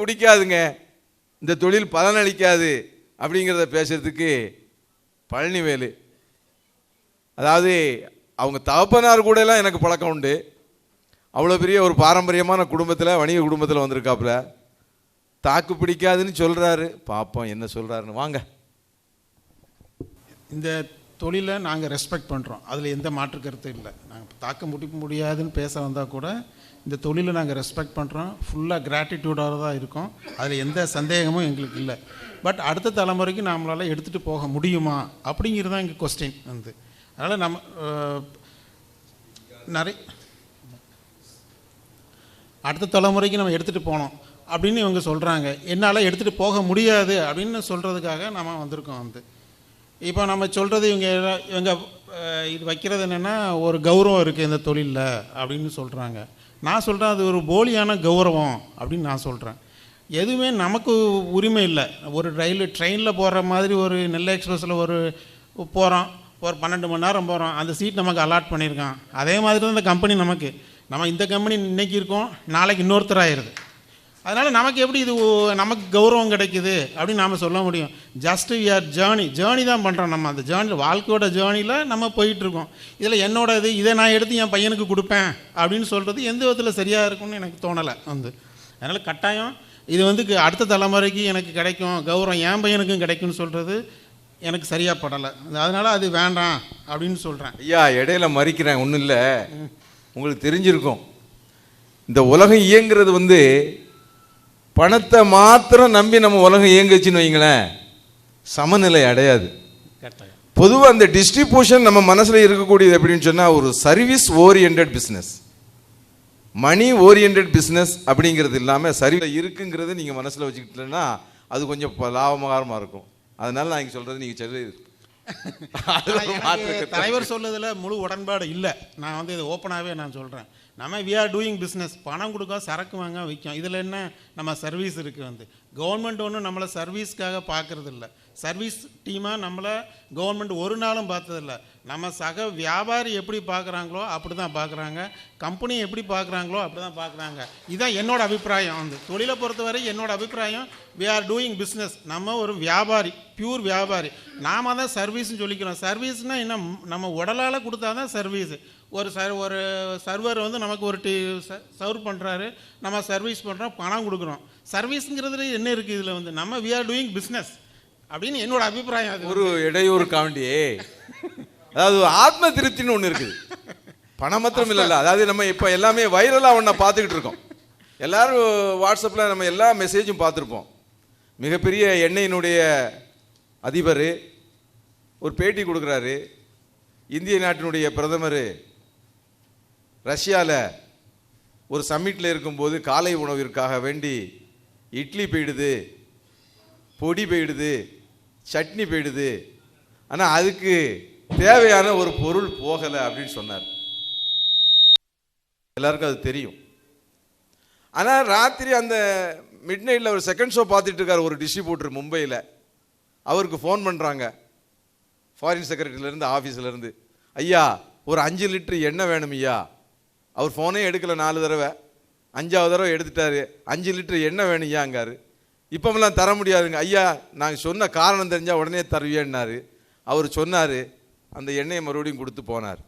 பிடிக்காதுங்க. இந்த தொழில் பலனளிக்காது அப்படிங்கிறத பேசுறதுக்கு பழனிவேலு அதாவது அவங்க தகப்பனார் கூட எல்லாம் எனக்கு பழக்கம் உண்டு. அவ்வளோ பெரிய ஒரு பாரம்பரியமான குடும்பத்தில் வணிக குடும்பத்தில் வந்திருக்காப்புல. தாக்கு பிடிக்காதுன்னு சொல்கிறாரு பார்ப்போம் என்ன சொல்கிறாருன்னு வாங்க. இந்த தொழிலை நாங்கள் ரெஸ்பெக்ட் பண்ணுறோம் அதில் எந்த மாற்று கருத்தும் இல்லை. நாங்கள் தாக்க முடிக்க முடியாதுன்னு பேச வந்தால் கூட இந்த தொழிலை நாங்கள் ரெஸ்பெக்ட் பண்ணுறோம் ஃபுல்லாக கிராட்டிடியூடாக தான் இருக்கோம். அதில் எந்த சந்தேகமும் எங்களுக்கு இல்லை. பட் அடுத்த தலைமுறைக்கு நம்மளால் எடுத்துகிட்டு போக முடியுமா? அப்படிங்கிறது தான் எங்கள் கொஸ்டின் வந்து. அதனால் நம்ம நிறைய அடுத்த தலைமுறைக்கு நம்ம எடுத்துகிட்டு போனோம். அப்படின்னு இவங்க சொல்கிறாங்க என்னால் எடுத்துகிட்டு போக முடியாது அப்படின்னு சொல்கிறதுக்காக நம்ம வந்திருக்கோம் வந்து. இப்போ நம்ம சொல்கிறது இவங்க இவங்க இது வைக்கிறது என்னென்னா ஒரு கௌரவம் இருக்குது இந்த தொழிலில் அப்படின்னு சொல்கிறாங்க நான் சொல்கிறேன் அது ஒரு போலியான கௌரவம் அப்படின்னு நான் சொல்கிறேன் எதுவுமே நமக்கு உரிமை இல்லை. ஒரு ரயில் ட்ரெயினில் போகிற மாதிரி ஒரு நெல்லை எக்ஸ்பிரஸில் ஒரு போகிறோம் ஒரு பன்னெண்டு மணி நேரம் போகிறோம் அந்த சீட் நமக்கு அலாட் பண்ணியிருக்கான். அதே மாதிரி தான் இந்த கம்பெனி நமக்கு. நம்ம இந்த கம்பெனி இன்னைக்கு இருக்கோம் நாளைக்கு இன்னொருத்தர் ஆயிடுது அதனால் நமக்கு எப்படி இது ஓ- நமக்கு கௌரவம் கிடைக்குது அப்படின்னு நாம் சொல்ல முடியும். Just we are journey journey தான் பண்ணுறோம் நம்ம. அந்த ஜேர்னி வாழ்க்கையோட ஜேர்னியில் நம்ம போயிட்டுருக்கோம் இதில் என்னோட இது இதை நான் எடுத்து என் பையனுக்கு கொடுப்பேன் அப்படின்னு சொல்கிறது எந்த விதத்தில் சரியாக இருக்கும்னு எனக்கு தோணலை வந்து. அதனால் கட்டாயம் இது வந்து அடுத்த தலைமுறைக்கு எனக்கு கிடைக்கும் கௌரவம் என் பையனுக்கும் கிடைக்கும்னு சொல்கிறது எனக்கு சரியாக படலை. அதனால் அது வேண்டாம் அப்படின்னு சொல்கிறேன் ஐயா இடையில மறிக்கிறேன் ஒன்றும் இல்லை. உங்களுக்கு தெரிஞ்சிருக்கும். இந்த உலகம் இயங்குறது வந்து பணத்தை மாத்திரம் நம்பி நம்ம உலகம் இயங்குச்சுன்னு வைங்களேன் சமநிலை அடையாது. பொதுவாக அந்த டிஸ்ட்ரிபியூஷன் நம்ம மனசில் இருக்கக்கூடியது எப்படின்னு சொன்னால் ஒரு service oriented business money oriented business அப்படிங்கிறது இல்லாமல் சரி இருக்குங்கிறது நீங்கள் மனசில் வச்சுக்கிட்டீங்கன்னா அது கொஞ்சம் லாபகரமாக இருக்கும். அதனால நான் இங்கே சொல்கிறது நீங்கள் சரி. தலைவர் சொல்லுதில் முழு உடன்பாடு இல்லை. நான் வந்து இது ஓப்பனாகவே நான் சொல்கிறேன் நம்ம வி ஆர் டூயிங் பிஸ்னஸ் பணம் கொடுக்க சரக்கு வாங்க விற்கும் இதில் என்ன? நம்ம சர்வீஸ் இருக்குது வந்து. கவர்மெண்ட் ஒன்றும் நம்மளை சர்வீஸ்க்காக பார்க்கறது இல்லை சர்வீஸ் டீமாக நம்மளை கவர்மெண்ட் ஒரு நாளும் பார்த்ததில்ல. நம்ம சக வியாபாரி எப்படி பார்க்குறாங்களோ அப்படி தான் பார்க்குறாங்க. கம்பெனி எப்படி பார்க்குறாங்களோ அப்படி தான் பார்க்குறாங்க. இதுதான் என்னோடய அபிப்பிராயம். வந்து தொழிலை பொறுத்தவரை என்னோடய அபிப்பிராயம் வி ஆர் டூயிங் பிஸ்னஸ் நம்ம ஒரு வியாபாரி பியூர் வியாபாரி. நாம தான் சர்வீஸ்னு சொல்லிக்கிறோம். சர்வீஸ்னால் என்ன? நம்ம உடலால் கொடுத்தா தான் சர்வீஸ். ஒரு சர் ஒரு சர்வர் வந்து நமக்கு ஒரு டி சர்வ் பண்ணுறாரு நம்ம சர்வீஸ் பண்ணுறோம் பணம் கொடுக்குறோம். சர்வீஸுங்கிறதுல என்ன இருக்குது இதில் வந்து? நம்ம வி ஆர் டூயிங் பிஸ்னஸ் அப்படின்னு என்னோட அபிப்பிராயம் அது ஒரு இடையூறு காண்டி அதாவது ஆத்ம திருப்தின்னு ஒன்று இருக்குது பணம் மாத்திரம் இல்லைல்ல. அதாவது நம்ம இப்போ எல்லாமே வைரலாக ஒன்றை பார்த்துக்கிட்டு இருக்கோம். எல்லாரும் வாட்ஸ்அப்பில் நம்ம எல்லா மெசேஜும் பார்த்துருப்போம். மிகப்பெரிய எண்ணெயினுடைய அதிபர் ஒரு பேட்டி கொடுக்குறாரு. இந்திய நாட்டினுடைய பிரதமர் ரஷ்யாவில் ஒரு சம்மிட்டில் இருக்கும்போது காலை உணவிற்காக வேண்டி இட்லி போயிடுது பொடி போயிடுது சட்னி போயிடுது. ஆனால் அதுக்கு தேவையான ஒரு பொருள் போகலை அப்படின்னு சொன்னார். எல்லாருக்கும் அது தெரியும். ஆனால் ராத்திரி அந்த மிட் நைட்டில் ஒரு செகண்ட் ஷோ பார்த்துட்டு இருக்கார் ஒரு டிஸ்ட்ரிபியூட்டர் மும்பையில். அவருக்கு ஃபோன் பண்ணுறாங்க ஃபாரின் செக்ரட்டரியிலேருந்து ஆஃபீஸ்லேருந்து ஐயா ஒரு அஞ்சு லிட்டர் எண்ணெய் வேணும் ஐயா. அவர் ஃபோனே எடுக்கலை நாலு தடவை. அஞ்சாவது தடவை எடுத்துட்டாரு. அஞ்சு லிட்டர் எண்ணெய் வேணும் ஐயாங்காரு இப்போமெல்லாம் தர முடியாதுங்க. ஐயா நாங்கள் சொன்ன காரணம் தெரிஞ்சால் உடனே தருவியன்னாரு. அவர் சொன்னார் அந்த எண்ணெயை மறுபடியும் கொடுத்து போனார்.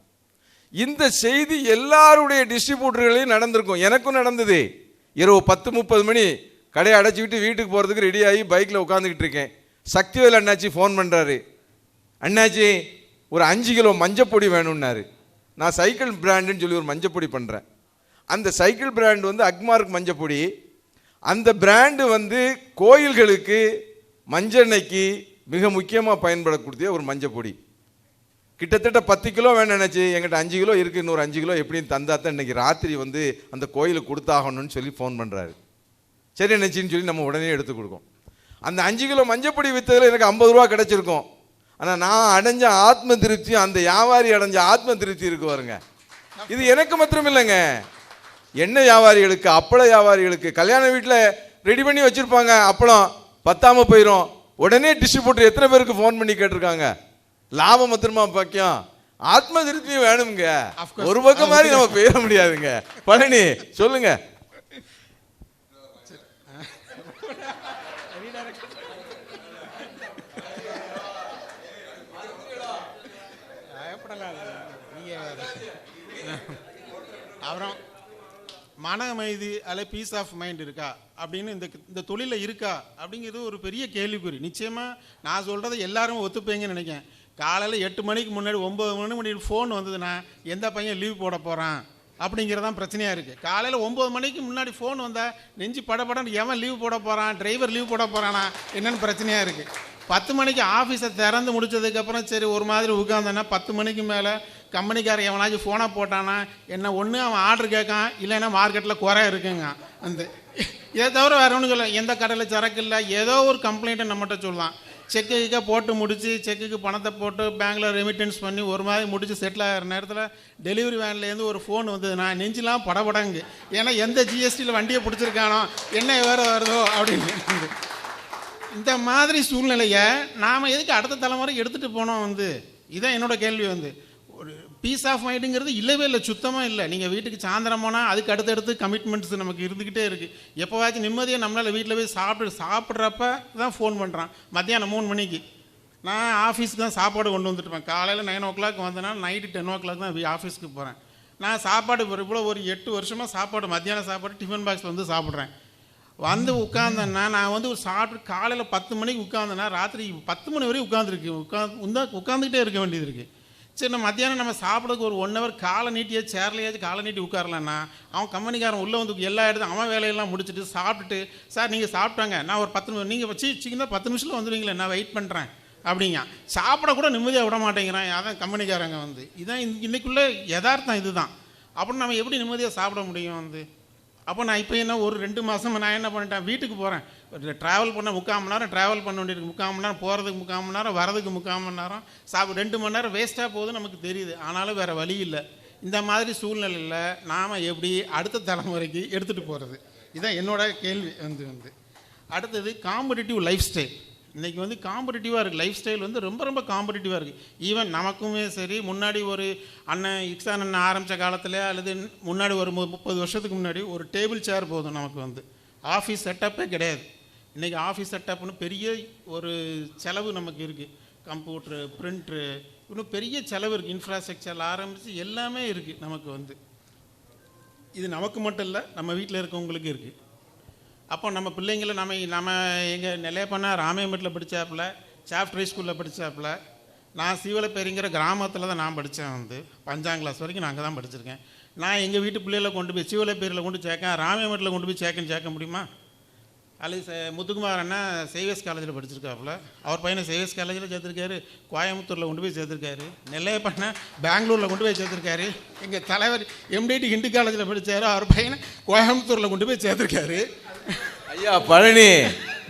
இந்த செய்தி எல்லாருடைய டிஸ்ட்ரிபியூட்டர்களையும் நடந்திருக்கும். எனக்கும் நடந்தது. இரவு பத்து முப்பது மணி கடையை அடைச்சிக்கிட்டு வீட்டுக்கு போகிறதுக்கு ரெடியாகி பைக்கில் உட்காந்துக்கிட்டு இருக்கேன். சக்திவேல் அண்ணாச்சி ஃபோன் பண்ணுறாரு அண்ணாச்சி ஒரு அஞ்சு கிலோ மஞ்சப்பொடி வேணும்னாரு. நான் சைக்கிள் பிராண்டுன்னு சொல்லி ஒரு மஞ்சப்பொடி பண்ணுறேன் அந்த சைக்கிள் பிராண்ட் வந்து அக்மார்க் மஞ்சப்பொடி. அந்த பிராண்டு வந்து கோயில்களுக்கு மஞ்செண்ணெய்க்கு மிக முக்கியமாக பயன்படக்கூடிய ஒரு மஞ்சப்பொடி. கிட்டத்தட்ட பத்து கிலோ வேணும் நினச்சி எங்கிட்ட அஞ்சு கிலோ இருக்குது இன்னொரு அஞ்சு கிலோ எப்படின்னு தந்தா தான் இன்றைக்கி ராத்திரி வந்து அந்த கோயிலுக்கு கொடுத்தாகணும்னு சொல்லி ஃபோன் பண்ணுறாரு சரி நினச்சின்னு சொல்லி நம்ம உடனே எடுத்து கொடுக்கோம். அந்த அஞ்சு கிலோ மஞ்சப்பொடி விற்றதில் எனக்கு ஐம்பது ரூபா கிடச்சிருக்கும். ஆனால் நான் அடைஞ்ச ஆத்ம திருப்தி அந்த வியாபாரி அடைஞ்ச ஆத்ம திருப்தி இருக்கு பாருங்க. இது எனக்கு மாத்திரம் இல்லைங்க. எண்ணெய் வியாபாரிகளுக்கு அப்பள வியாபாரிகளுக்கு கல்யாண வீட்டில் ரெடி பண்ணி வச்சுருப்பாங்க அப்பளம் பத்தாம போயிடும் உடனே டிஸ்ட்ரிபியூட்டர் எத்தனை பேருக்கு ஃபோன் பண்ணி கேட்டிருக்காங்க? லாபம் மாத்திரமா பாக்கியம். ஆத்ம திருப்தியும் வேணுங்க. ஒரு பக்கம் மாதிரி நம்ம போயிட முடியாதுங்க. பழனி சொல்லுங்க. அப்புறம் மன அமைதி அல்ல பீஸ் ஆஃப் மைண்ட் இருக்கா? அப்படின்னு இந்த இந்த தொழிலில் இருக்கா? அப்படிங்கிறது ஒரு பெரிய கேள்விக்குறி. நிச்சயமாக நான் சொல்கிறத எல்லாரும் ஒத்துப்பீங்கன்னு நினைக்கிறேன். காலையில் எட்டு மணிக்கு முன்னாடி ஒம்பது மணி முன்னாடி ஃபோன் வந்ததுன்னா எந்த பையன் லீவ் போட போகிறான் அப்படிங்கிறதான் பிரச்சனையாக இருக்குது காலையில் ஒம்பது மணிக்கு முன்னாடி ஃபோன் வந்தால் நெஞ்சு படபடன்னு எவன் லீவ் போட போகிறான் டிரைவர் லீவ் போட போகிறானா என்னென்னு பிரச்சனையாக இருக்குது பத்து மணிக்கு ஆஃபீஸை திறந்து முடிச்சதுக்கப்புறம் சரி ஒரு மாதிரி உட்காந்தேன்னா பத்து மணிக்கு மேலே கம்பெனிக்கார எவனாச்சும் ஃபோனை போட்டானா என்ன ஒன்று அவன் ஆர்டர் கேட்கான் இல்லைன்னா மார்க்கெட்டில் குறை இருக்குங்க. வந்து இதை தவிர வேறு ஒன்றும் சொல்ல எந்த கடையில் சரக்கு இல்லை ஏதோ ஒரு கம்ப்ளைண்ட்டை நம்மகிட்ட சொல்லலாம். செக்கு கிக்க போட்டு முடித்து செக்குக்கு பணத்தை போட்டு பேங்க்கில் ரெமிட்டன்ஸ் பண்ணி ஒரு மாதிரி முடித்து செட்டில் ஆகிற நேரத்தில் டெலிவரி வேன்லேருந்து ஒரு ஃபோன் வந்ததுன்னா நெஞ்செலாம் படபடங்கு. ஏன்னா எந்த ஜிஎஸ்டியில் வண்டியை பிடிச்சிருக்கானோ என்ன வேறு வருதோ அப்படின்னு. இந்த மாதிரி சூழ்நிலையை நாம் எதுக்கு அடுத்த தலைமுறை எடுத்துகிட்டு போனோம் வந்து? இதான் என்னோட கேள்வி வந்து. ஒரு பீஸ் ஆஃப் மைண்டுங்கிறது இல்லவே இல்லை சுத்தமாக இல்லை. நீங்கள் வீட்டுக்கு சாயந்தரம் போனால் அதுக்கு அடுத்தடுத்து கமிட்மெண்ட்ஸ் நமக்கு இருந்துக்கிட்டே இருக்குது எப்போவாச்சும் நிம்மதியாக நம்மளால் வீட்டில் போய் சாப்பிட்டு சாப்பிட்றப்ப தான் ஃபோன் பண்ணுறான் மத்தியானம் மூணு மணிக்கு. நான் ஆஃபீஸ்க்கு தான் சாப்பாடு கொண்டு வந்துட்டுருப்பேன் காலையில் நைன் ஓ கிளாக் வந்தேன்னா நைட்டு டென் ஓ கிளாக் தான் ஆஃபீஸ்க்கு போகிறேன் நான் சாப்பாடு ஒரு இவ்வளோ ஒரு எட்டு வருஷமாக சாப்பாடு மத்தியானம் சாப்பாடு டிஃபன் பாக்ஸில் வந்து சாப்பிட்றேன். வந்து உட்காந்தேன்னா நான் வந்து ஒரு சாப்பிட்டு காலையில் பத்து மணிக்கு உட்காந்தேன்னா ராத்திரி பத்து மணி வரையும் உட்காந்துருக்கு உட்காந்து உந்தா உட்காந்துக்கிட்டே இருக்க வேண்டியது இருக்குது சரி நம்ம மத்தியானம் நம்ம சாப்பிட்றதுக்கு ஒரு ஒன் ஹவர் காலை நீட்டியே சேர்லையாச்சும் காலை நீட்டி உட்காரலன்னா அவன் கம்பெனிக்காரன் உள்ளே வந்து எல்லா இடத்தையும் அவன் வேலையெல்லாம் முடிச்சுட்டு சாப்பிட்டுட்டு சார் நீங்கள் சாப்பிட்டாங்க நான் ஒரு பத்து நிமிஷம் நீங்கள் வச்சு வச்சிங்கன்னா பத்து நிமிஷத்தில் வந்துடுவீங்களே நான் வெயிட் பண்ணுறேன் அப்படிங்க. சாப்பிட கூட நிம்மதியாக விட மாட்டேங்கிறான் அதான் கம்பெனிக்காரங்க வந்து. இதான் இன்னைக்குள்ளே இன்னைக்குள்ள யதார்த்தம் இதுதான். அப்புறம் நம்ம எப்படி நிம்மதியாக சாப்பிட முடியும் வந்து? அப்போ நான் இப்போ என்ன ஒரு ரெண்டு மாதம் நான் என்ன பண்ணிட்டேன் வீட்டுக்கு போகிறேன் ட்ராவல் பண்ண முக்கால் மணி நேரம் ட்ராவல் பண்ண வேண்டியிருக்கு முக்கால் மணி நேரம் போகிறதுக்கு முக்கால் மணி நேரம் வரதுக்கு முக்கால் மணி நேரம் சாப்பிட ரெண்டு மணி நேரம் வேஸ்ட்டாக போகுது நமக்கு தெரியுது. ஆனாலும் வேறு வழி இல்லை. இந்த மாதிரி சூழ்நிலையில் நாம் எப்படி அடுத்த தலைமுறைக்கு எடுத்துகிட்டு போகிறது இதுதான் என்னோட கேள்வி வந்து வந்து. அடுத்தது காம்படிட்டிவ் லைஃப் ஸ்டைல் இன்றைக்கி வந்து காம்படிட்டிவாக இருக்குது லைஃப் ஸ்டைல் வந்து ரொம்ப ரொம்ப காம்படிட்டிவாக இருக்குது ஈவன் நமக்குமே சரி முன்னாடி ஒரு அண்ணன் இக்ஸான் அண்ணன் ஆரம்பித்த காலத்தில் அல்லது முன்னாடி ஒரு மு- முப்பது வருஷத்துக்கு முன்னாடி ஒரு டேபிள் சேர் போதும் நமக்கு வந்து. ஆஃபீஸ் செட்டப்பே கிடையாது. இன்றைக்கி ஆஃபீஸ் செட்டப்னு பெரிய ஒரு செலவு நமக்கு இருக்குது கம்ப்யூட்ரு பிரிண்ட்ரு இன்னும் பெரிய செலவு இருக்குது இன்ஃப்ராஸ்ட்ரக்சர் ஆரம்பித்து எல்லாமே இருக்குது நமக்கு வந்து. இது நமக்கு மட்டும் இல்லை நம்ம வீட்டில் இருக்கவங்களுக்கு இருக்குது அப்போ நம்ம பிள்ளைங்கள நம்ம நம்ம எங்கள் நிலையப்பண்ணா ராமேம்பட்டில் படித்தாப்புல சாப்டரி ஸ்கூலில் படித்தாப்புல நான் சீவலப்பேரிங்கிற கிராமத்தில் தான் நான் படித்தேன் வந்து. பஞ்சாம் கிளாஸ் வரைக்கும் நான் அங்கே தான் படிச்சிருக்கேன். நான் எங்கள் வீட்டு பிள்ளைகளை கொண்டு போய் சீவலப்பேரியில் கொண்டு சேர்க்கேன் ராமேம்பட்டில் கொண்டு போய் சேர்க்கன்னு சேர்க்க முடியுமா? அல்லது முத்துக்குமார் அண்ணா சேவியஸ் காலேஜில் படிச்சிருக்காப்புல அவர் பையனை சேவியஸ் காலேஜில் சேர்த்துருக்காரு கோயம்புத்தூரில் கொண்டு போய் சேர்த்துருக்காரு நெல்லையப்பண்ணா பெங்களூரில் கொண்டு போய் சேர்த்துருக்காரு எங்கள் தலைவர் எம்டிடி ஹிண்டு காலேஜில் படித்தார் அவர் பையனை கோயம்புத்தூரில் கொண்டு போய் சேர்த்துருக்காரு. ஐயா பழனி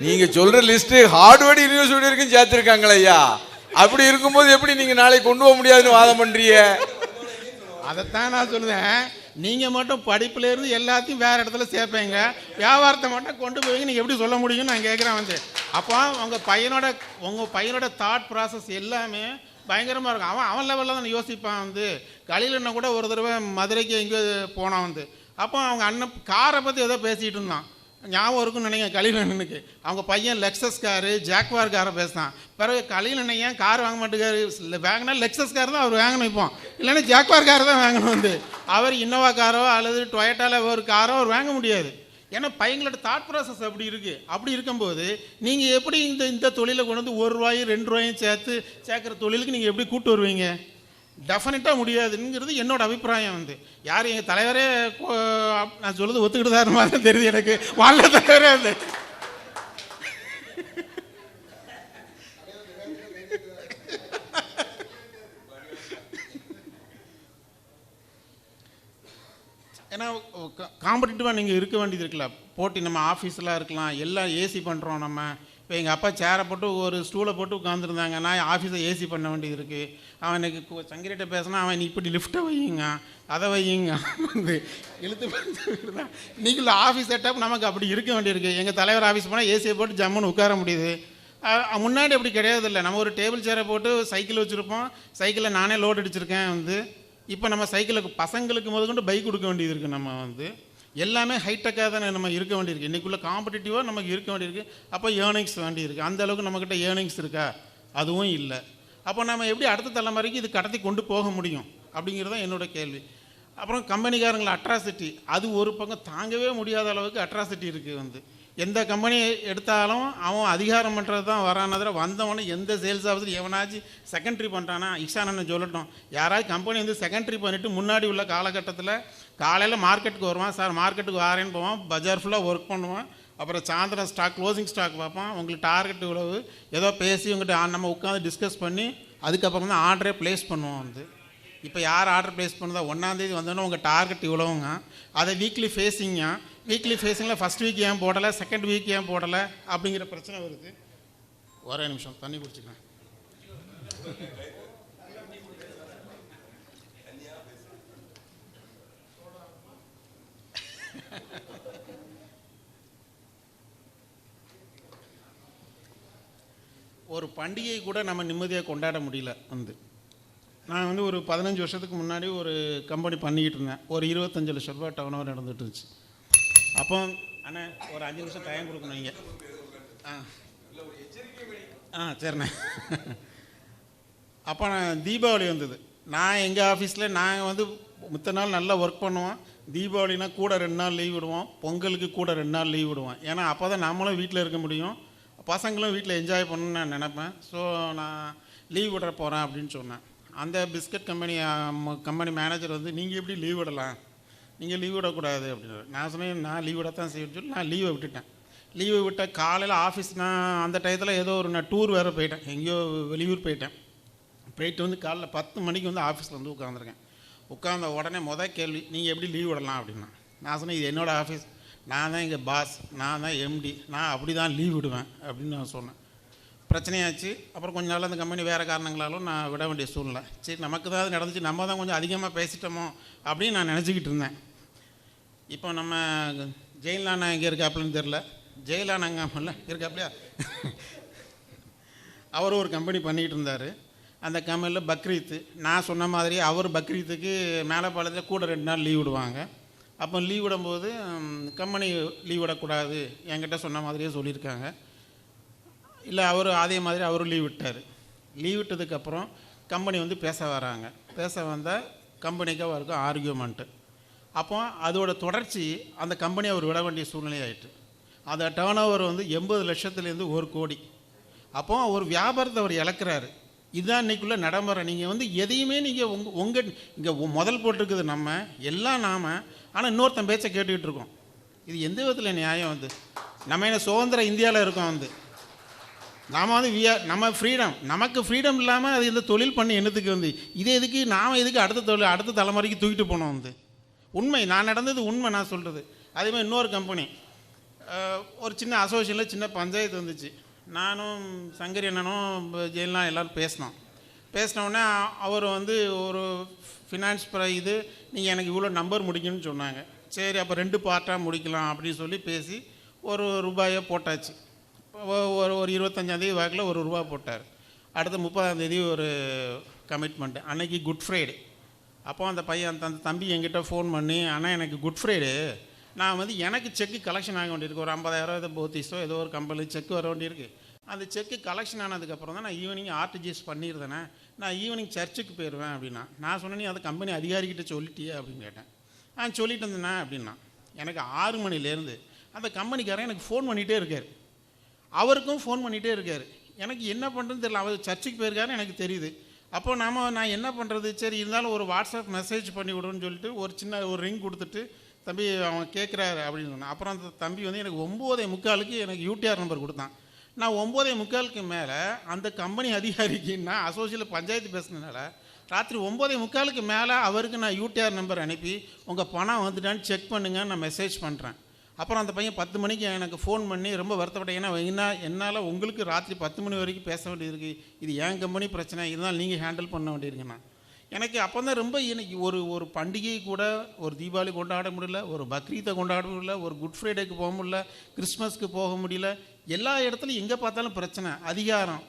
நீங்க சொல்ற லிஸ்ட் ஹார்ட்வேர்ட் யூனிவர்சிட்டி வரைக்கும் சேர்த்திருக்காங்களே ஐயா. அப்படி இருக்கும்போது எப்படி நீங்க நாளைக்கு கொண்டு போக முடியாதுன்னு வாதம் பண்றீங்க? அதைத்தான் நான் சொல்லுவேன் நீங்கள் மட்டும் படிப்புல இருந்து எல்லாத்தையும் வேறு இடத்துல சேர்ப்பீங்க. வியாபாரத்தை மட்டும் கொண்டு போய் நீங்கள் எப்படி சொல்ல முடியும்னு நான் கேட்குறேன் வந்து. அப்போ உங்க பையனோட உங்கள் பையனோட தாட் ப்ராசஸ் எல்லாமே பயங்கரமாக இருக்கும். அவன் அவன் லெவலில் தான் யோசிப்பான் வந்து. கலிலண்ணன் கூட ஒரு தடவை மதுரைக்கு எங்கேயோ போனான் வந்து. அப்போ அவங்க அண்ணன் காரை பற்றி ஏதோ பேசிகிட்டு இருந்தான். ஞாபகம் இருக்குன்னு நினைக்கிறேன் கலிலண்ணனுக்கு. அவங்க பையன் லெக்ஸஸ் காரு ஜாக்வார் காரை பேசினான் பிறகு கலிலண்ணன் ஏன் கார் வாங்க மாட்டேங்காரு இல்லை வாங்கினா லெக்ஸஸ் கார் தான் அவர் வாங்கணும் இப்போ. இல்லைன்னா ஜாக்வார் கார் தான் வாங்கணும் வந்து. அவர் இன்னோவா காரோ அல்லது டொயட்டாவில் ஒரு காரோ அவர் வாங்க முடியாது. ஏன்னா பையங்களோட தாட் ப்ராசஸ் அப்படி இருக்குது அப்படி இருக்கும்போது நீங்கள் எப்படி இந்த இந்த தொழிலை கொண்டு வந்து ஒரு ரூபாயும் ரெண்டு ரூபாயும் சேர்த்து சேர்க்குற தொழிலுக்கு நீங்கள் எப்படி கூப்பிட்டு வருவீங்க? டெஃபினட்டாக முடியாதுங்கிறது என்னோட அபிப்பிராயம் வந்து. யார் எங்கள் தலைவரே நான் சொல்லுறது ஒத்துக்கிட்டு தான் மாதிரி தெரியுது எனக்கு. வாழ்ல தலைவரே அது ஏன்னா காம்படிட்டிவாக நீங்கள் இருக்க வேண்டியது இருக்குல்ல. போட்டி நம்ம ஆஃபீஸ்லாம் இருக்கலாம். எல்லாம் ஏசி பண்ணுறோம் நம்ம. இப்போ எங்கள் அப்பா சேரை போட்டு ஒரு ஸ்டூலை போட்டு உட்காந்துருந்தாங்க நான் ஆஃபீஸை ஏசி பண்ண வேண்டியது இருக்குது அவன் எனக்கு சங்கரிட்ட பேசினா அவன் இப்படி லிஃப்ட்டை வையுங்க. அதை வையுங்க. வந்து இழுத்து தான் நீங்களும் ஆஃபீஸ் செட்டப் நமக்கு அப்படி இருக்க வேண்டியிருக்கு. எங்கள் தலைவர் ஆஃபீஸ் போனால் ஏசியை போட்டு ஜம்முன்னு உட்கார முடியுது. முன்னாடி அப்படி கிடையாது இல்லை நம்ம ஒரு டேபிள் சேரை போட்டு சைக்கிள் வச்சுருப்போம். சைக்கிளில் நானே லோட் அடிச்சிருக்கேன் வந்து. இப்போ நம்ம சைக்கிளுக்கு பசங்களுக்கு முதற்கொண்டு பைக் கொடுக்க வேண்டியது இருக்குது நம்ம வந்து. எல்லாமே ஹைடெக்காக தானே நம்ம இருக்க வேண்டியிருக்கு. இன்றைக்குள்ள காம்படிட்டிவாக நமக்கு இருக்க வேண்டியிருக்கு. அப்போ ஏர்னிங்ஸ் வேண்டியிருக்கு. அந்த அளவுக்கு நம்மக்கிட்ட ஏர்னிங்ஸ் இருக்கா? அதுவும் இல்லை. அப்போ நம்ம எப்படி அடுத்த தலைமுறைக்கு இது கடத்தி கொண்டு போக முடியும்? அப்படிங்கிறது தான் என்னோட கேள்வி. அப்புறம் கம்பெனிக்காரங்களை அட்ராசிட்டி அது ஒரு பக்கம் தாங்கவே முடியாத அளவுக்கு அட்ராசிட்டி இருக்குது வந்து. எந்த கம்பெனி எடுத்தாலும் அவன் அதிகாரம் பண்ணுறது தான் வரானதில் வந்தவனே எந்த சேல்ஸ் ஆஃபீஸர் எவனாச்சும் செகண்ட்ரி பண்ணுறானா இக்ஷானன் சொல்லட்டும். யாராவது கம்பெனி வந்து செகண்ட்ரி பண்ணிவிட்டு முன்னாடி உள்ள காலகட்டத்தில் காலையில் மார்க்கெட்டுக்கு வருவான் சார் மார்க்கெட்டுக்கு வாரேன்னு போவான் பஜார் ஃபுல்லாக ஒர்க் பண்ணுவான். அப்புறம் சாயந்தரம் ஸ்டாக் க்ளோசிங் ஸ்டாக் பார்ப்பான். உங்களுக்கு டார்கெட் இவ்வளவு. ஏதோ பேசி உங்கள்கிட்ட நம்ம உட்காந்து டிஸ்கஸ் பண்ணி அதுக்கப்புறம் தான் ஆர்டரே ப்ளேஸ் பண்ணுவோம் வந்து. இப்போ யார் ஆர்டர் ப்ளேஸ் பண்ணுதா? ஒன்றாந்தேதி வந்தோன்னே உங்கள் டார்கெட் இவ்வளோங்க அதை வீக்லி ஃபேஸிங்க வீக்லி ஃபேஸிங்கில் ஃபஸ்ட் வீக் ஏன் போடலை? செகண்ட் வீக் ஏன் போடலை? அப்படிங்கிற பிரச்சனை வருது. ஒரே நிமிஷம் தண்ணி குடிச்சுக்கிறேன். ஒரு பண்டிகை கூட நம்ம நிம்மதியாக கொண்டாட முடியல வந்து. நான் வந்து ஒரு பதினஞ்சு வருஷத்துக்கு முன்னாடி ஒரு கம்பெனி பண்ணிக்கிட்டு இருந்தேன். ஒரு இருபத்தஞ்சு லட்ச ரூபாய் டவுனவர் நடந்துட்டு இருந்துச்சு. அப்போ அண்ணா ஒரு அஞ்சு நிமிஷம் டைம் கொடுக்கணும் நீங்கள் ஆ. ஆ சரிண்ணே. அப்போ நான் தீபாவளி வந்தது. நான் எங்கள் ஆஃபீஸில் நாங்கள் வந்து மித்த நாள் நல்லா ஒர்க் பண்ணுவோம் தீபாவளினா கூட ரெண்டு நாள் லீவ் விடுவோம். பொங்கலுக்கு கூட ரெண்டு நாள் லீவ் விடுவோம். ஏன்னா அப்போ தான் நம்மளும் வீட்டில் இருக்க முடியும். பசங்களும் வீட்டில் என்ஜாய் பண்ணணும்னு நான் நினப்பேன். ஸோ நான் லீவ் விட போகிறேன் அப்படின்னு சொன்னேன். அந்த பிஸ்கட் கம்பெனி கம்பெனி மேனேஜர் வந்து நீங்கள் எப்படி லீவ் விடலாம்? நீங்கள் லீவ் விடக்கூடாது அப்படின்னு நான் சொன்னேன் நான் லீவ் விடத்தான் செய்யணும்னு சொல்லி நான் லீவை விட்டுட்டேன். லீவை விட்ட காலையில் ஆஃபீஸ் நான் அந்த டயத்தில் ஏதோ ஒரு நான் டூர் வேறு போயிட்டேன். எங்கேயோ வெளியூர் போயிட்டேன். போயிட்டு வந்து காலைல பத்து மணிக்கு வந்து ஆஃபீஸில் வந்து உட்காந்துருக்கேன் உட்காந்த உடனே மொதல் கேள்வி நீங்கள் எப்படி லீவ் விடலாம்? அப்படின்னா நான் சொன்னேன் இது என்னோடய ஆஃபீஸ் நான் தான் இங்கே பாஸ் நான் தான் எம்டி நான் அப்படி தான் லீவ் விடுவேன். அப்படின்னு நான் சொன்னேன். பிரச்சனையாச்சு. அப்புறம் கொஞ்ச நாள் அந்த கம்பெனி வேறு காரணங்களாலும் நான் விட வேண்டிய சூழ்நிலை. சரி நமக்கு தான் அது நடந்துச்சு. நம்ம தான் கொஞ்சம் அதிகமாக பேசிட்டோமோ அப்படின்னு நான் நினச்சிக்கிட்டு இருந்தேன். இப்போ நம்ம ஜெயிலானா எங்கே இருக்காப்புலன்னு தெரில ஜெயிலானாங்கல்ல இருக்காப்லையா? அவர் ஒரு கம்பெனி பண்ணிகிட்டு இருந்தார். அந்த கம்பெனியில் பக்ரீத்து. நான் சொன்ன மாதிரி அவர் பக்ரீத்துக்கு மேலே பாலத்தில் கூட ரெண்டு நாள் லீவ் விடுவாங்க. அப்போ லீவ் விடும்போது கம்பெனி லீவ் விடக்கூடாது. என்கிட்ட சொன்ன மாதிரியே சொல்லியிருக்காங்க. இல்லை அவர் அதே மாதிரி அவரும் லீவ் விட்டார். லீவ் விட்டதுக்கப்புறம் கம்பெனி வந்து பேச வராங்க. பேச வந்தால் கம்பெனிக்கு அவருக்கும் ஆர்கியூமெண்ட்டு. அப்போ அதோட தொடர்ச்சி அந்த கம்பெனி அவர் விட வேண்டிய சூழ்நிலை ஆயிட்டு. அந்த டேர்ன் ஓவர் வந்து எண்பது லட்சத்துலேருந்து ஒரு கோடி. அப்போ ஒரு வியாபாரத்தை அவர் இழக்கிறாரு. இதுதான் இன்றைக்குள்ளே நடைமுறை. நீங்கள் வந்து எதையுமே நீங்கள் உங்கள் உங்கள் இங்கே முதல் போட்டிருக்குது நம்ம எல்லாம் நாம் ஆனால் இன்னொருத்தன் பேச்சை கேட்டுக்கிட்டு இருக்கோம். இது எந்த விதத்தில் நியாயம் வந்து நம்ம என்ன சுதந்திர இந்தியாவில் இருக்கோம் வந்து. நாம் வந்து வியா நம்ம ஃப்ரீடம் நமக்கு ஃப்ரீடம் இல்லாமல் அது இந்த தொழில் பண்ணி என்னத்துக்கு வந்து? இதே எதுக்கு நாம் எதுக்கு அடுத்த தொழில் அடுத்த தலைமுறைக்கு தூக்கிட்டு போனோம் வந்து? உண்மை நான் நடந்தது உண்மை நான் சொல்கிறது அதே மாதிரி இன்னொரு கம்பெனி ஒரு சின்ன அசோசியேஷனில் சின்ன பஞ்சாயத்து வந்துச்சு. நானும் சங்கரி அண்ணனும் ஜெயிலாம் எல்லோரும் பேசினோம். பேசினோடனே அவர் வந்து ஒரு ஃபினான்ஸ் இது நீங்கள் எனக்கு இவ்வளோ நம்பர் முடிக்கணும்னு சொன்னாங்க. சரி அப்போ ரெண்டு பார்ட்டாக முடிக்கலாம் அப்படின்னு சொல்லி பேசி ஒரு ரூபாயை போட்டாச்சு. ஒரு ஒரு இருபத்தஞ்சாந்தேதி வாக்கில் ஒரு ரூபா போட்டார். அடுத்த முப்பதாந்தேதி ஒரு கமிட்மெண்ட் அன்னைக்கு குட் ஃப்ரைடே அப்போ அந்த பையன் அந்த அந்த தம்பி என்கிட்ட ஃபோன் பண்ணி அண்ணா எனக்கு குட் ஃப்ரைடே நான் வந்து எனக்கு செக்கு கலெக்ஷன் ஆக வேண்டியிருக்கு. ஒரு ஐம்பதாயிரம் ஏதோ போத்திஸோ ஏதோ ஒரு கம்பெனி செக் வர வேண்டியிருக்கு. அந்த செக்கு கலெக்ஷன் ஆனதுக்கப்புறம் தான் நான் ஈவினிங் ஆர்டிஜிஎஸ் பண்ணியிருந்தேனே. நான் ஈவினிங் சர்ச்சுக்கு போயிடுவேன் அப்படின்னா நான் சொன்னேன் நீ அதை கம்பெனி அதிகாரிக்கிட்ட சொல்லிட்டியே? அப்படின்னு கேட்டேன். ஆ சொல்லிட்டு இருந்தேண்ணா அப்படின்னா எனக்கு ஆறு மணிலேருந்து அந்த கம்பெனிக்காரன் எனக்கு ஃபோன் பண்ணிகிட்டே இருக்கார். அவருக்கும் ஃபோன் பண்ணிகிட்டே இருக்கார். எனக்கு என்ன பண்ணுறதுன்னு தெரியல. அவர் சர்ச்சுக்கு போயிருக்காரு எனக்கு தெரியுது. அப்போ நாம் நான் என்ன பண்ணுறது சரி இருந்தாலும் ஒரு வாட்ஸ்அப் மெசேஜ் பண்ணி விடுன்னு சொல்லிட்டு ஒரு சின்ன ஒரு ரிங் கொடுத்துட்டு தம்பி அவன் கேட்குறாரு அப்படின்னு சொன்னான். அப்புறம் அந்த தம்பி வந்து எனக்கு ஒம்போதே முக்காலுக்கு எனக்கு யூடிஆர் நம்பர் கொடுத்தான். நான் ஒம்போதே முக்காலுக்கு மேலே அந்த கம்பெனி அதிகாரிக்கு நான் அசோசியேட் பஞ்சாயத்து பேசுனதுனால ராத்திரி ஒம்போதே முக்காலுக்கு மேலே அவருக்கு நான் யூடிஆர் நம்பர் அனுப்பி உங்கள் பணம் வந்துட்டான்னு செக் பண்ணுங்க நான் மெசேஜ் பண்ணுறேன் அப்புறம் அந்த பையன் பத்து மணிக்கு எனக்கு ஃபோன் பண்ணி ரொம்ப வருத்தப்பட்டேன். ஏன்னா என்ன என்னால் உங்களுக்கு ராத்திரி பத்து மணி வரைக்கும் பேச வேண்டியிருக்கு இது என் கம்பெனி பிரச்சனை இருந்தாலும் நீங்கள் ஹேண்டில் பண்ண வேண்டியிருக்குண்ணா எனக்கு அப்போ தான் ரொம்ப எனக்கு ஒரு ஒரு பண்டிகை கூட ஒரு தீபாவளி கொண்டாட முடியல ஒரு பக்ரீத்தை கொண்டாட முடியல ஒரு குட் ஃப்ரைடேக்கு போக முடியல கிறிஸ்மஸ்க்கு போக முடியல எல்லா இடத்துலையும் எங்கே பார்த்தாலும் பிரச்சனை அதிகாரம்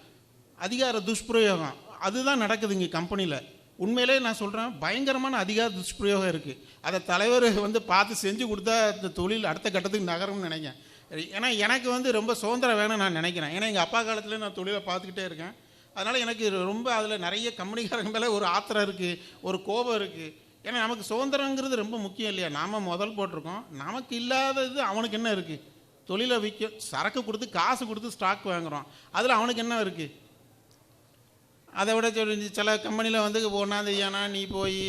அதிகார துஷ்பிரயோகம் அதுதான் நடக்குது இங்கே கம்பெனியில் உண்மையிலே நான் சொல்கிறேன் பயங்கரமான அதிகார துஷ்பிரயோகம் இருக்குது அதை தலைவர் வந்து பார்த்து செஞ்சு கொடுத்தா இந்த தொழில் அடுத்த கட்டத்துக்கு நகரும்னு நினைக்கிறேன். ஏன்னா எனக்கு வந்து ரொம்ப சுதந்திரம் வேணும்னு நான் நினைக்கிறேன். ஏன்னா எங்கள் அப்பா காலத்தில் நான் தொழிலை பார்த்துக்கிட்டே இருக்கேன். அதனால் எனக்கு ரொம்ப அதில் நிறைய கம்பெனிக்காரங்க மேலே ஒரு ஆத்திரம் இருக்குது ஒரு கோபம் இருக்குது ஏன்னா நமக்கு சுதந்திரங்கிறது ரொம்ப முக்கியம் இல்லையா? நாம் முதல் போட்டிருக்கோம். நமக்கு இல்லாதது அவனுக்கு என்ன இருக்குது தொழிலை விற்க சரக்கு கொடுத்து காசு கொடுத்து ஸ்டாக் வாங்குகிறோம் அதில் அவனுக்கு என்ன இருக்குது அதை விட சொல்லி சில கம்பெனியில் வந்து ஒன்றாந்து ஏன்னா நீ போய்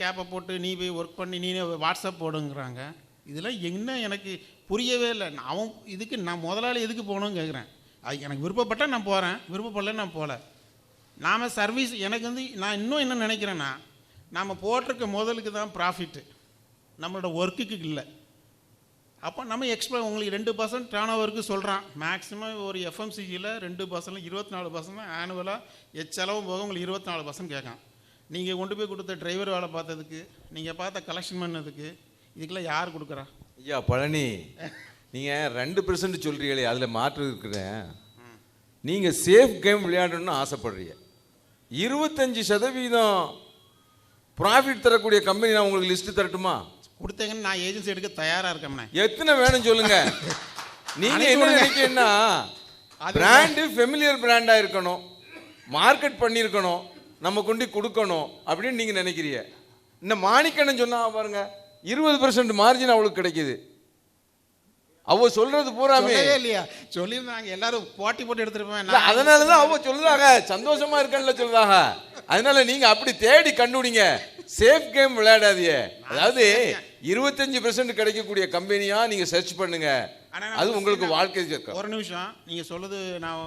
கேப்பை போட்டு நீ போய் ஒர்க் பண்ணி நீ வாட்ஸ்அப் போடுங்கிறாங்க. இதெல்லாம் என்ன எனக்கு புரியவே இல்லை. நான் அவன் இதுக்கு நான் முதலாளி எதுக்கு போகணும்னு கேட்குறேன் அது எனக்கு விருப்பப்பட்டால் நான் போகிறேன் விருப்பப்படல நான் போகல நாம் சர்வீஸ் எனக்கு வந்து நான் இன்னும் என்ன நினைக்கிறேன்னா நாம் போட்டிருக்க முதலுக்கு தான் ப்ராஃபிட்டு நம்மளோட ஒர்க்குக்கு இல்லை. அப்போ நம்ம எக்ஸ்ட்ரா உங்களுக்கு ரெண்டு பர்சன்ட் டேர்ன் ஓவருக்கு சொல்கிறான் மேக்ஸிமம் ஒரு எஃப்எம்சிஜியில் ரெண்டு பர்சன்ட் இருபத்தி நாலு பர்சன்ட் ஆனுவலாக எச்செலவும் போக உங்களுக்கு இருபத்தி நாலு பர்சன்ட் கேட்கான். நீங்கள் கொண்டு போய் கொடுத்த டிரைவர் வேலை பார்த்ததுக்கு நீங்கள் பார்த்த கலெக்ஷன் பண்ணதுக்கு இதுக்கெல்லாம் யார் கொடுக்குறா? ஐயா பழனி. நீங்க ரெண்டு பெர்சன்ட் சொல்றீங்களே அதுல மாற்று இருக்கிறேன் நீங்க சேஃப் கேம் விளையாடணும்னு ஆசைப்படுறீங்க. இருபத்தஞ்சு சதவீதம் ப்ராஃபிட் தரக்கூடிய கம்பெனி நான் உங்களுக்கு லிஸ்ட் தரட்டுமா? கொடுத்தீங்கன்னு நான் ஏஜென்சி எடுக்க தயாராக இருக்கேண்ணே எத்தனை வேணும் சொல்லுங்க. நீங்க அனைத்து என்ன நினைக்கிறீங்கன்னா பிராண்டு ஃபெமிலியர் பிராண்டா இருக்கணும். மார்க்கெட் பண்ணியிருக்கணும். நம்ம கொண்டு கொடுக்கணும் அப்படின்னு நீங்க நினைக்கிறீங்க. இந்த மாணிக்கண்ணன் சொன்னா பாருங்க இருபது பர்சன்ட் மார்ஜின் அவளுக்கு கிடைக்குது. அவ சொல்றது பூராமே. இல்லையா? சொல்லியிருந்தாங்க. எல்லாரும் போட்டி போட்டு எடுத்துருப்பேன் இல்ல, அதனாலதான் அவ சொல்றாங்க சந்தோஷமா இருக்கேன்ல சொல்றாங்க அதனால நீங்க அப்படி தேடி கண்டுபிடிங்க. சேஃப் கேம் விளையாடாதீங்க. அதாவது இருபத்தஞ்சு பெர்சன்ட் கிடைக்கக்கூடிய கம்பெனியா நீங்க சர்ச் பண்ணுங்க. அது உங்களுக்கு வாழ்க்கை ஒரு நிமிஷம். நீங்கள் சொல்லுது நான்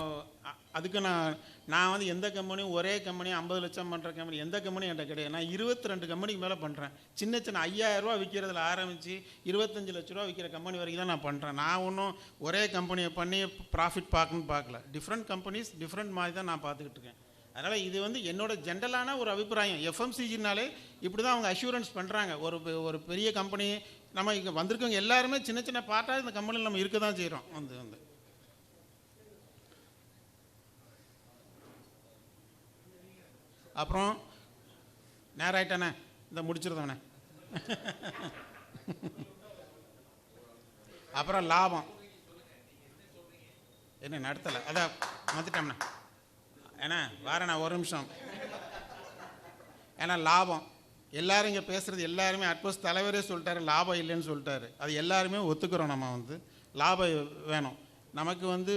அதுக்கு நான் நான் வந்து எந்த கம்பெனியும் ஒரே கம்பெனி ஐம்பது லட்சம் பண்ணுற கம்பெனி எந்த கம்பெனியும் என்கிட்ட கிடையாது. நான் இருபத்தி ரெண்டு கம்பெனிக்கு மேலே பண்ணுறேன் சின்ன சின்ன ஐயாயிரம் விற்கிறதுல ஆரம்பித்து இருபத்தஞ்சு லட்ச ரூபா விற்கிற கம்பெனி வரைக்கும் தான் நான் பண்ணுறேன் நான் ஒன்றும் ஒரே கம்பெனியை பண்ணி ப்ராஃபிட் பார்க்கணும்னு பார்க்கல. டிஃப்ரெண்ட் கம்பெனிஸ் டிஃப்ரெண்ட் மாதிரி தான் நான் பார்த்துக்கிட்டு இருக்கேன். அதனால் இது வந்து என்னோட ஜென்ரலான ஒரு அபிப்பிராயம். எஃப்எம்சிஜினாலே இப்படி தான் அவங்க அஷூரன்ஸ் பண்ணுறாங்க ஒரு ஒரு பெரிய கம்பெனி நம்ம இங்கே வந்திருக்கவங்க எல்லாருமே சின்ன சின்ன பார்ட்டாக இந்த கம்பெனியில் நம்ம இருக்க தான் செய்கிறோம் வந்து வந்து. அப்புறம் நேரம் ஆயிட்டானே இந்த முடிச்சிருந்தவனே. அப்புறம் லாபம். என்ன நடத்தலை. அதான் வந்துட்டோம்ண்ணே ஏன்னா வாரண்ணா ஒரு நிமிஷம். ஏன்னா லாபம். எல்லாரும் இங்கே பேசுகிறது எல்லாருமே அட்போஸ் தலைவரே சொல்லிட்டாரு லாபம் இல்லைன்னு சொல்லிட்டாரு. அது எல்லாருமே ஒத்துக்கிறோம் நம்ம வந்து. லாபம் வேணும். நமக்கு வந்து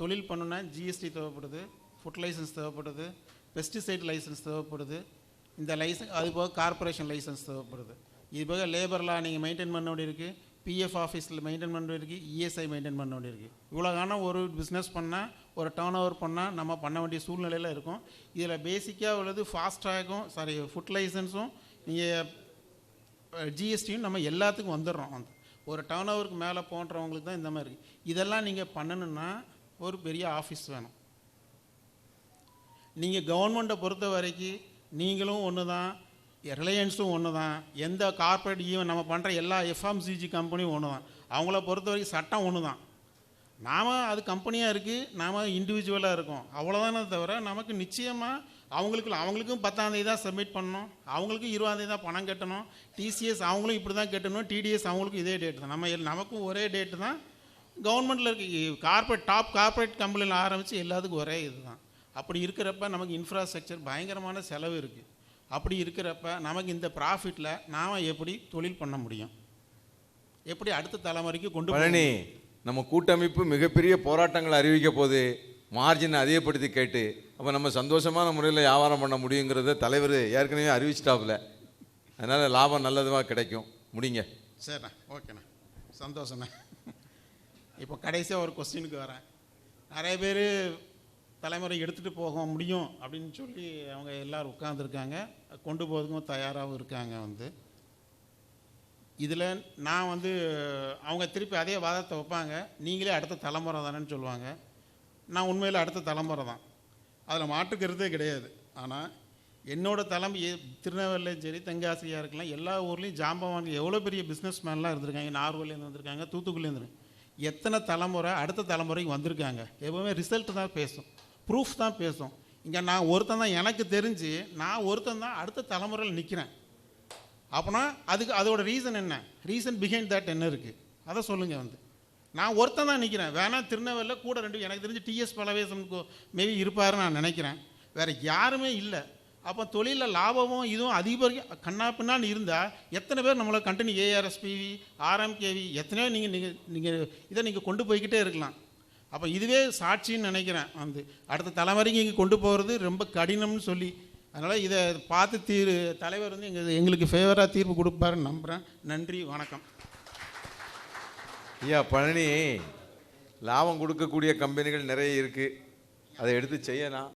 தொழில் பண்ணுன்னா ஜிஎஸ்டி தேவைப்படுது ஃபுட் லைசன்ஸ் தேவைப்படுது பெஸ்டிசைட் லைசன்ஸ் தேவைப்படுது. இந்த லைசன்ஸ் அது போக கார்ப்பரேஷன் லைசன்ஸ் தேவைப்படுது. இது போக லேபர்லாம் நீங்கள் மெயின்டைன் பண்ண வேண்டி இருக்குது பிஎஃப் ஆஃபீஸில் மெயின்டைன் பண்ண வேண்டி இருக்குது இஎஸ்ஐ மெயின்டைன் பண்ண வேண்டி இருக்குது இவ்வளோ ஒரு பிஸ்னஸ் பண்ணால் ஒரு டேர்ன் ஓவர் பண்ணால் நம்ம பண்ண வேண்டிய சூழ்நிலையில் இருக்கும். இதில் பேசிக்காக உள்ளது ஃபாஸ்ட்ராகும் சாரி ஃபுட் லைசன்ஸும் நீங்கள் ஜிஎஸ்டியும் நம்ம எல்லாத்துக்கும் வந்துடுறோம். அந்த ஒரு டேர்ன் ஓவருக்கு மேலே போன்றவங்களுக்கு தான் இந்த மாதிரி இருக்குது இதெல்லாம் நீங்கள் பண்ணணுன்னா ஒரு பெரிய ஆஃபீஸ் வேணும். நீங்கள் கவர்மெண்ட்டை பொறுத்த வரைக்கும் நீங்களும் ஒன்று தான் ரிலையன்ஸும் ஒன்று தான் எந்த கார்ப்பரேட் ஈவன் நம்ம பண்ணுற எல்லா எஃப்எம்சிஜி கம்பெனியும் ஒன்று தான் அவங்கள பொறுத்த வரைக்கும் சட்டம் ஒன்று தான் நாம் அது கம்பெனியாக இருக்குது நாம் இண்டிவிஜுவலாக இருக்கோம். அவ்வளோதானே தவிர நமக்கு நிச்சயமாக அவங்களுக்கு அவங்களுக்கும் பத்தாந்தேதி தான் சப்மிட் பண்ணணும். அவங்களுக்கும் இருபதாந்தேதி தான் பணம் கட்டணும். டிசிஎஸ் அவங்களும் இப்படி தான் கட்டணும் டிடிஎஸ் அவங்களுக்கும் இதே டேட் தான். நம்ம நமக்கும் ஒரே டேட்டு தான் கவர்மெண்ட்டில் இருக்க. கார்ப்பரேட் டாப் கார்ப்பரேட் கம்பெனியில் ஆரம்பித்து எல்லாத்துக்கும் ஒரே இது தான் அப்படி இருக்கிறப்ப நமக்கு இன்ஃப்ராஸ்ட்ரக்சர் பயங்கரமான செலவு இருக்குது அப்படி இருக்கிறப்ப நமக்கு இந்த ப்ராஃபிட்டில் நாம் எப்படி தொழில் பண்ண முடியும்? எப்படி அடுத்த தலைமுறைக்கு கொண்டு பழனி நம்ம கூட்டமைப்பு மிகப்பெரிய போராட்டங்களை அறிவிக்க போது மார்ஜினை அதிகப்படுத்தி கேட்டு அப்போ நம்ம சந்தோஷமான முறையில் வியாபாரம் பண்ண முடியுங்கிறத தலைவர் ஏற்கனவே அறிவிச்சிட்டாப்புல. அதனால் லாபம் நல்லதுமாக கிடைக்கும். முடிங்க. சரிண்ணா ஓகேண்ணா. சந்தோஷண்ணா இப்போ கடைசியாக ஒரு கொஸ்டினுக்கு வரேன். நிறைய பேர் தலைமுறை எடுத்துகிட்டு போக முடியும் அப்படின்னு சொல்லி அவங்க எல்லோரும் உட்காந்துருக்காங்க கொண்டு போகிறதுக்கும் தயாராகவும் இருக்காங்க வந்து. இதில் நான் வந்து அவங்க திருப்பி அதே வாதத்தை வைப்பாங்க. நீங்களே அடுத்த தலைமுறை தானேன்னு சொல்லுவாங்க. நான் உண்மையில் அடுத்த தலைமுறை தான். அதில் மாற்றுக்கிறதே கிடையாது. ஆனால் என்னோடய தலைமை திருநெல்வேலியும் சரி தென்காசியாக இருக்கலாம் எல்லா ஊர்லேயும் ஜாம்பவான் எவ்வளோ பெரிய பிஸ்னஸ் மேன்லாம் இருந்திருக்காங்க நார்வேலேருந்து வந்திருக்காங்க தூத்துக்குடியிலேருந்து எத்தனை தலைமுறை அடுத்த தலைமுறைக்கு வந்திருக்காங்க. எப்போவுமே ரிசல்ட் தான் பேசும். ப்ரூஃப் தான் பேசும். இங்கே நான் ஒருத்தன் தான் எனக்கு தெரிஞ்சு நான் ஒருத்தன் தான் அடுத்த தலைமுறையில் நிற்கிறேன் அப்போனா அதுக்கு அதோட ரீசன் என்ன? ரீசன் பிஹைண்ட் தட் என்ன இருக்குது அதை சொல்லுங்கள் வந்து. நான் ஒருத்தன் தான் நிற்கிறேன் வேணால் திருநெல்வேலியில் கூட ரெண்டு எனக்கு தெரிஞ்சு டிஎஸ் பலவேசன் மேபி இருப்பாருன்னு நான் நினைக்கிறேன். வேறு யாருமே இல்லை. அப்போ தொழிலில் லாபமும் இதுவும் அதிகபட்சம் கண்ணா பின்னான்னு இருந்தால் எத்தனை பேர் நம்மளை கண்டினியூ ஏஆர்எஸ்பிவி ஆர்எம்கேவி எத்தனையோ நீங்கள் நீங்கள் நீங்கள் இதை நீங்கள் கொண்டு போய்கிட்டே இருக்கலாம். அப்போ இதுவே சாட்சின்னு நினைக்கிறேன். வந்து அடுத்த தலைமுறைக்கு இங்கே கொண்டு போகிறது ரொம்ப கடினம்னு சொல்லி. அதனால் இதை பார்த்து தீர் தலைவர் வந்து எங்கள் எங்களுக்கு ஃபேவராக தீர்ப்பு கொடுப்பாருன்னு நம்புகிறேன் நன்றி வணக்கம். ஐயா பழனி லாபம் கொடுக்கக்கூடிய கம்பெனிகள் நிறைய இருக்குது அதை எடுத்து செய்யலாம்.